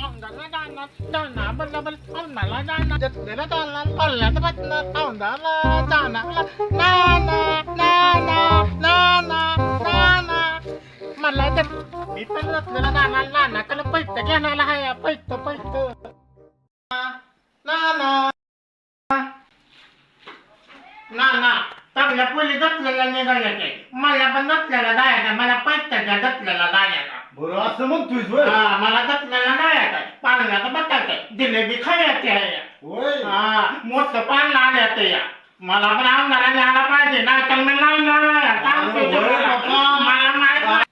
जाणार जाणार जाणार जत्रेला पल्ल्यात बसणार जाणार ना ना ना ना ना ना ना ना मला तर मी पण जत्रेला जाणार नानाकडे पैसे घेणार पैसे पैसे ना ना ना ना चांगल्या पोली मला पण दसल्याला जायचं मला जायचं. असं म्हणतोय होय हा मला दसल्याला जायचं पाण्याचं बटायचं जिलेबी खायची आहे होय हा मोठं पान आल्याचं या मला पण आमदारा न्यायला पाहिजे नाही तर मी नाही जाणार. सांगतो अरे होय तुम्हाला. बाबा. मला माहीत नाही.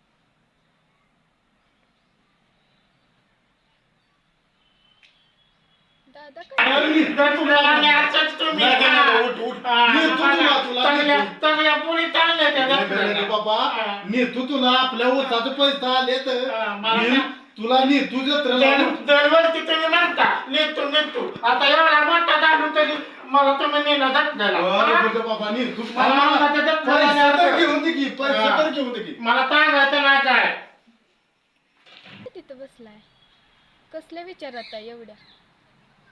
दादा काय अरे, जर तुम्हाला न्यायचंच तुम्ही नाही, नाही. नाही, उठ, उठ. चांगल्या. चांगल्या पोली चालल्या त्या नाही, बाबा. हा. नेतो तुला आपल्या ऊसाचे पैसे आले तर हा, मला मी तुला नेतो जत्रेला दर- दरवर्षी तुम्ही म्हणता नेतो नेतो. आता एवढा मोठा जाणून तरी मला तुम्ही? तुझं बाबा मला पैसे तर. घेऊन दे की पैसे हा. तर घेऊन दे की. मला सांगायचं नाही काय तिथं बसलाय. कसल्या विचारात आहे एवढ्या?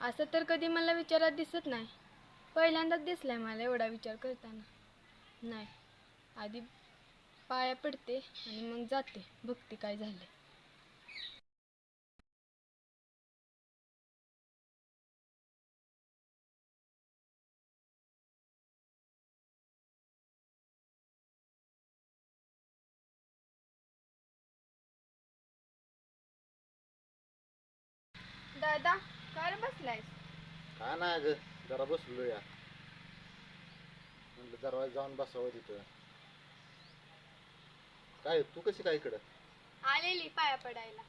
असं तर कधी मला विचारात दिसत नाही. पहिल्यांदाच दिसलाय मला एवढा विचार करताना. नाही आधी पाया पडते आणि मग जाते. बघते काय झाले दादा काय बसलायस? का नाही ग जरा बसलो या म्हटलं जरा जाऊन बसावं तिथं. काय तू कशी काय इकडं? आलेली पाया पडायला.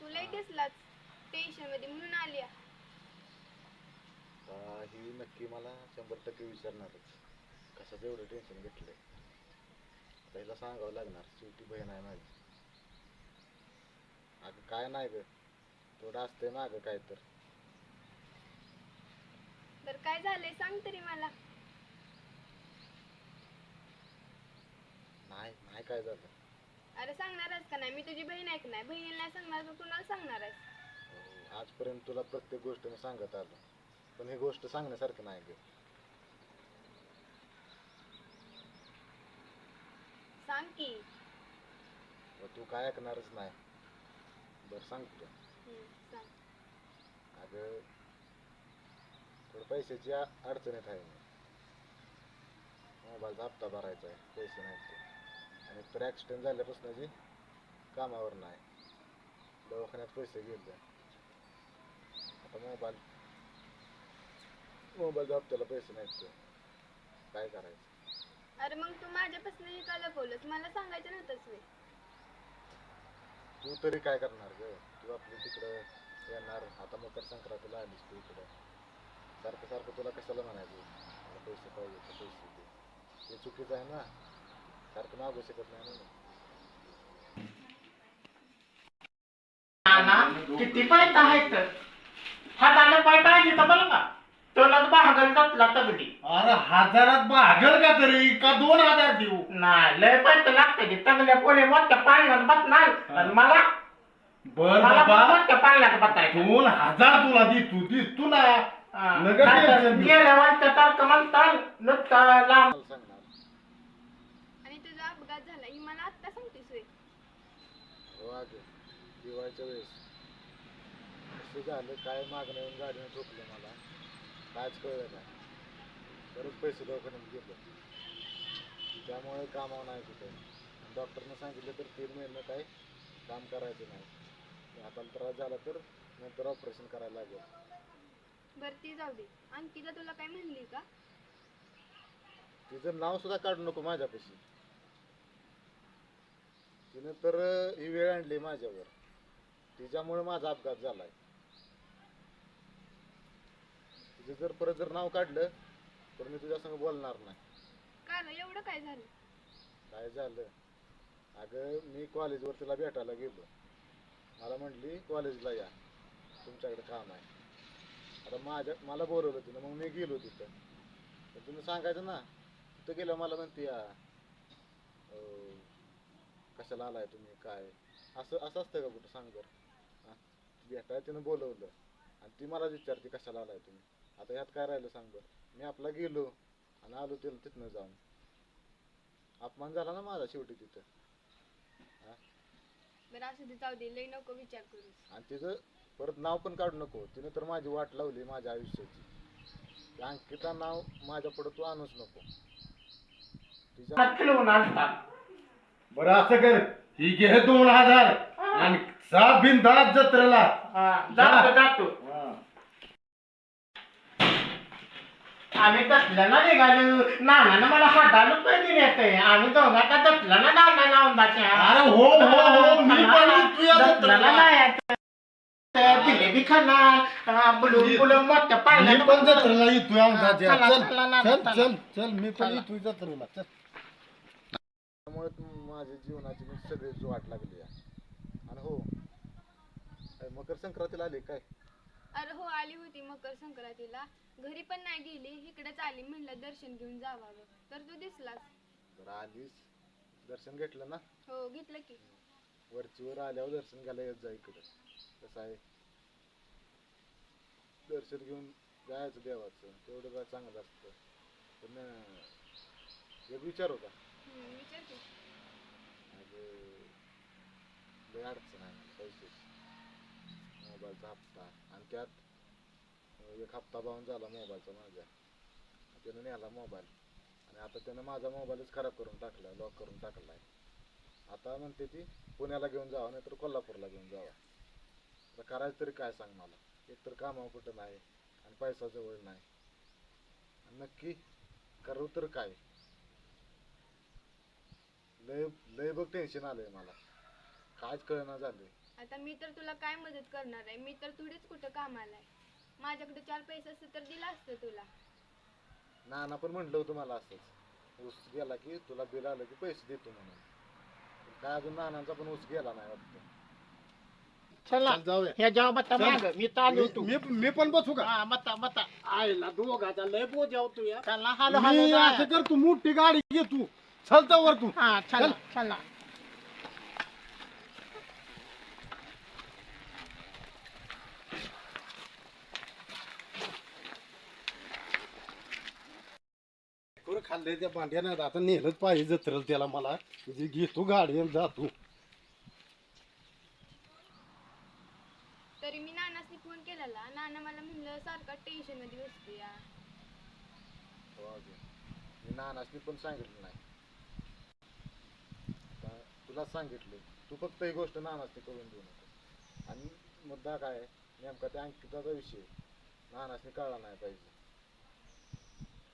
तुलाही दिसलाच टेन्शनमध्ये म्हणून आली आहे. ही नक्की मला शंभर टक्के विचारणारच कशाचं एवढं टेन्शन घेतलंय. पहिला सांगावं लागणार शेवटी बहीण आहे माझी. अगं काय नाही ग. थोडं असतंय मागं काय तर. काय झालंय? सांग तरी मला. नाही नाही काय झालं. अरे सांगणार आहेस का नाही? मी तुझी बहीण आहे का नाही? बहिणीला नाही सांगणार तर कुणाला सांगणार आहेस? अहो, आजपर्यंत तुला प्रत्येक गोष्ट मी सांगत आलो. पण ही गोष्ट सांगण्यासारखं नाही ग. सांग की. व तू काय ऐकणारच नाही. बरं सांगतो हम्म, सांग. अगं थोडं पैशाची आ- अडचणीत आहे मी मोबाईलचा हप्ता भरायचा आहे पैसे नाहीत ते. आणि तर ॲक्सिडेंट झाल्यापासून जी कामावर नाही. दवाखान्यात पैसे गेले. आता मोबाईल मोबाईलच्या हप्त्याला पैसे नाहीत ते. काय करायचं? अरे मग तू माझ्यापासून हे का लपवलंस? मला सांगायचं नव्हतंच वे तू तरी काय करणार ग? तू आपली तिकडं येणार. आता मकर संक्रांतीला आलीस तू इकडं. सारखं सारखं तुला कशाला म्हणायचं? मला पैसे पाहिजे तर पैसे दे हे चुकीचं आहे ना? सारखं मागू शकत नाही ना मी. नाना किती आहेत? हाताला पाय पाहिजे तर बरं का तुलाच भागल घातला तगडी अरे हजारात भागल का तरी? का दोन हजार देऊ? नाही लय पैसे लागते ते तगल्या पोळे मोठ्या पाण्यात बसणार. आणि मला बर मला पण बाबा मोठ्या पाण्यात बसायचं. दोन हजार तुला दे तू दे तू ना. आणि तुझा अपघात झाला. ही मला आत्ता सांगतेस वे हो अगं दिवाळीच्या वेळेस. कसं झालं काय मागणं येऊन गाडीने ठोकलं मला? कायच कळलं नाही. बरेच पैसे दवाखान्यात गेलो. त्यामुळे कामावर नाही कुठे. डॉक्टरनं सांगितलं तर तीन महिने काय काम करायचं नाही. हाताला त्रास झाला तर नंतर ऑपरेशन करायला लागेल. बरं ती जाऊ दे. अंकिता तुला काय म्हणली का? तिचं नाव सुद्धा काढू नको माझ्यापाशी. तिनं तर अं, ही वेळ आणली माझ्यावर. तिच्यामुळे माझा अपघात झालाय. तिचं जर परत जर नाव काढलं तर मी तुझ्या संग बोलणार नाही. का रे? एवढं काय झालं? काय झालं? अगं मी कॉलेजवर तिला भेटायला गेलो. मला म्हटली कॉलेजला या. तुमच्याकडे काम आहे. आता माझ्या मला बोलवलं तिनं मग मी गेलो तिथं. तर तुम्ही सांगायचं ना तिथं गेलं मला म्हणते या अं, कशाला आलाय तुम्ही? काय? असं असं असतं का कुठं? सांग बरं. हा? भेटाय तिनं बोलवलं. आणि ती मला विचारते कशाला आलाय तुम्ही? आता ह्यात काय राहिलं सांग बरं. मी आपला गेलो आणि आलो तिला तिथनं जाऊन. अपमान झाला ना माझा शेवटी तिथं. बरं असं ते जाऊ दे लई नको विचार करूस. आणि तिचं परत नाव पण काढू नको. तिने तर माझी वाट लावली माझ्या आयुष्याची. अंकिता नाव माझ्या पुढे तू आणूच नको. तिच्या आणतात बरं असं कर. ही घे दोन हजार. आणि सा बिनधास्त जत्रेला. हा, जातो जातो. आम्ही तसल्या ना निघालो. नानानं मला हजार रुपये ते आम्ही दोघं तसलं ना नाना लावून अरे हो हो हो. मी पण तुझ्या जत्रेला. जिलेबी खाणार बुलून बुलून मोठ्या मी पाण्यात पण जत्रेला येतोय आमच्या चला, चल चला ना, चल चला. चल चल मी पण चला. येतोय जत्रेला. चल. त्यामुळे माझ्या जीवनाची मी सगळीच वाट लागली आहे. आणि हो काय मकर संक्रांतीला आली काय? अरे हो आली होती मकर संक्रांतीला. घरी पण नाही गेली इकडेच आली म्हणलं दर्शन घेऊन जावावं. तर तू दिसलास. बरं आलीस. दर्शन घेतलं ना? हो घेतलं की. वरचीवर आल्यावर दर्शन घ्यायला येत जा इकडे. कसं आहे? दर्शन घेऊन जायचं देवाचं तेवढं काय चांगलं असतं. पण एक विचार होता लय अडचण आहे पैशाची मोबाईलचा हप्ता. आणि त्यात एक हप्ता बाहून झाला मोबाईलचा माझ्या. त्यानं नेला मोबाईल. आणि आता त्यानं माझा मोबाईलच खराब करून टाकला लॉक करून टाकला आहे आता म्हणते ती पुण्याला घेऊन जावं नाहीतर कोल्हापूरला घेऊन जावं. आता करायचं तरी काय सांग मला? एक तर कामावर कुठं नाही आणि पैसा जवळ नाही. आणि नक्की करू तर काय? लय लय बघ टेन्शन आलंय मला. कायच कळना झालंय. आता मी तर तुला काय मदत करणार आहे? मी तर थोडीच कुठं कामाला आहे. माझ्याकडे चार पैसे असते तर दिला असतं तुला. नाना पण म्हटलं होतं मला असंच. ऊस गेला की तुला बिल आलं की पैसे देतो म्हणून. पण काय अजून नानांचा पण ऊस गेला नाही वाटतं. चला. चल जाऊया. ह्या जेव्हा बत्ता चल. माग मी चालू तू मी मी पण बसू का? हा बत्ता बत्ता आईला दोघाचा लय बोजाव तू या. चला हॅलो हॅलो मी असं कर तू मोठी गाडी घे तू. चलता वर तू. हा चला चला. कर खाल्ले त्या भांड्यानं. आता नेलंच पाहिजे जत्रेला त्याला मला. म्हणजे घेतो गाडी आणि जातो. तरी मी नानासनी फोन केलेला. नाना मला म्हणलं सारखा टेन्शनमध्ये बसते या. हो अजून मी नानासनी पण सांगितलं नाही. आता तुला सांगितलं. तू फक्त ही गोष्ट नानासनी करून देऊ नको. आणि मुद्दा काय आहे, नेमका त्या अंकिताचा विषय नानासनी कळला नाही पाहिजे.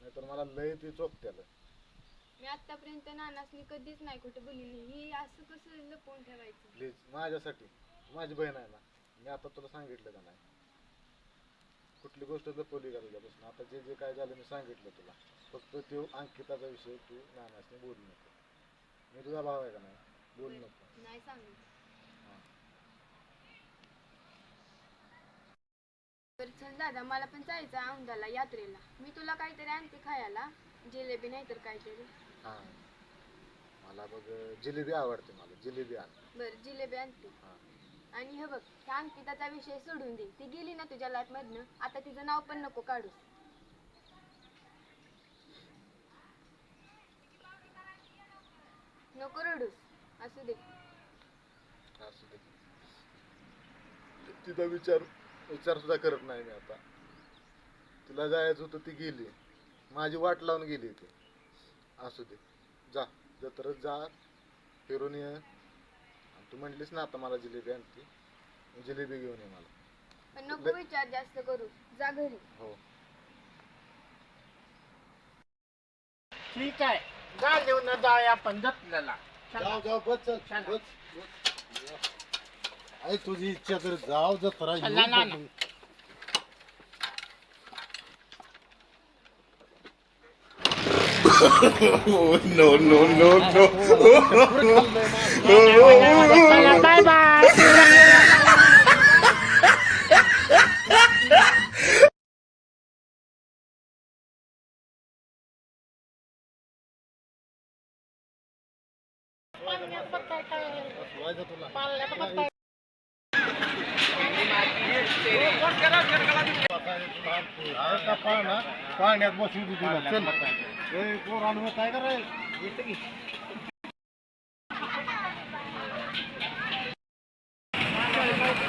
नाहीतर मला लय ती चोपत्याला. मी आतापर्यंत नानासनी कधीच नाही कुठं बोलली नाही. हे असं कसं लपवून ठेवायचं? प्लीज माझ्यासाठी. माझी बहीण आहे ना. मी आता तुला सांगितलं का नाही? कुठली गोष्ट लपवली का तुझ्यापासून आता जे जे काय झालं मी सांगितलं तुला. फक्त तो अंकिताचा विषय तू नानासने बोलू नको. मी तुझा भाव आहे का नाही? बोलू नको. नाही दादा मला पण जायचं औंधाला यात्रेला. मी तुला काहीतरी आणते खायला. जिलेबी नाही तर काहीतरी हां. मला बघ जिलेबी आवडते मला. जिलेबी आण. बरं जिलेबी आणते. हां. आणि हे बघ त्या अंकिताचा विषय सोडून दे. ती गेली ना तुझ्या लाईफ मधन आता तिचं नाव पण नको काढूस. नको रडूस. असू दे. असू दे. तिचा विचार विचार सुद्धा करत नाही मी आता. तिला जायचं होतं ती गेली. माझी वाट लावून गेली ती. असू दे. जा जत्रच जा फिरून ये. तू म्हटलीस ना आता मला जिलेबी आणते. जिलेबी घेऊन ये मला. पण नको विचार जास्त करू. जा घरी. हो. ठीक आहे. जा घेऊन जाऊया आपण जत्रेला चला. जाऊ जाऊ बस चल चला. बस बस. आई तुझी इच्छा तर जाव जत्रा चला ना, बघू. बाय बाय बसवायचं तुला पाळण्यात बसताय. बसायला आहे का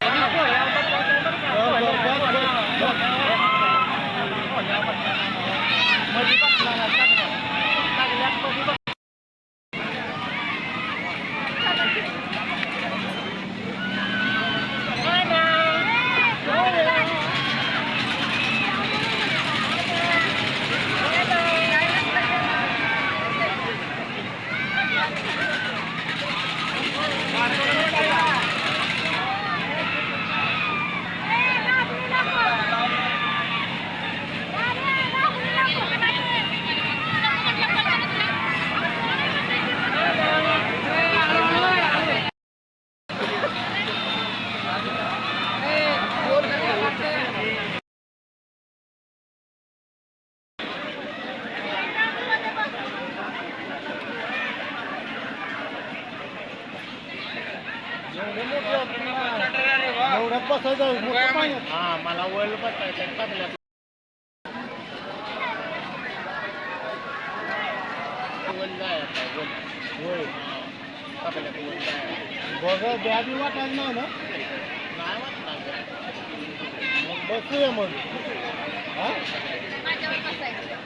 पाळणा पाळण्यात बसू दे तुला चल बर, बस, बस, बस. एवढ्यात बसायचं मोठं पाण्यात. हा मला वर्ल्ड बसायचं. तबल्यात होय वाटायला नाही ना नाही वाटणार मग बसूया मग हा माझ्यावर बसायचं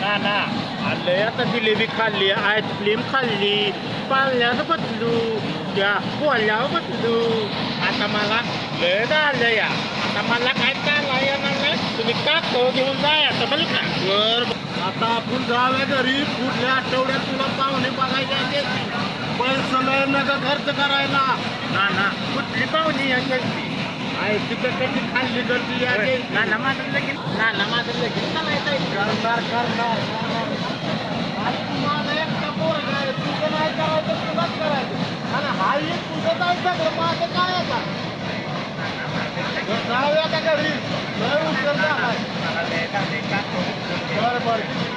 ना ना आलं आता जिलेबी खाल्ली आईस्क्रीम खाल्ली पाळण्यात बसलू त्या पोळ्यावर बसलू. आता मला लय झालं या. आता मला काय चालला येणार नाही तुम्ही काको घेऊन जायचं बरं का बर आता आपण जाऊया घरी. पुढल्या आठवड्यात तुला पाहुणे बघायचे पैसे नाही नका खर्च करायला. ना ना. कुठली पाहुणी यायची आहे तिथं कशी खाल्ली ती याची ना ना माझं लगीन ना ना माझं लगीन करायचं करणार करणार. आणि तुम्हाला एकटा पोरगा आहे, तुझं नाही करायचं तुलाच करायचं आणि हा एक तुझं नाही सगळं माझं काय आहे का बरं, जाऊया का घरी लय उशीर झालाय मला लय झालंय, काको. बरं बरं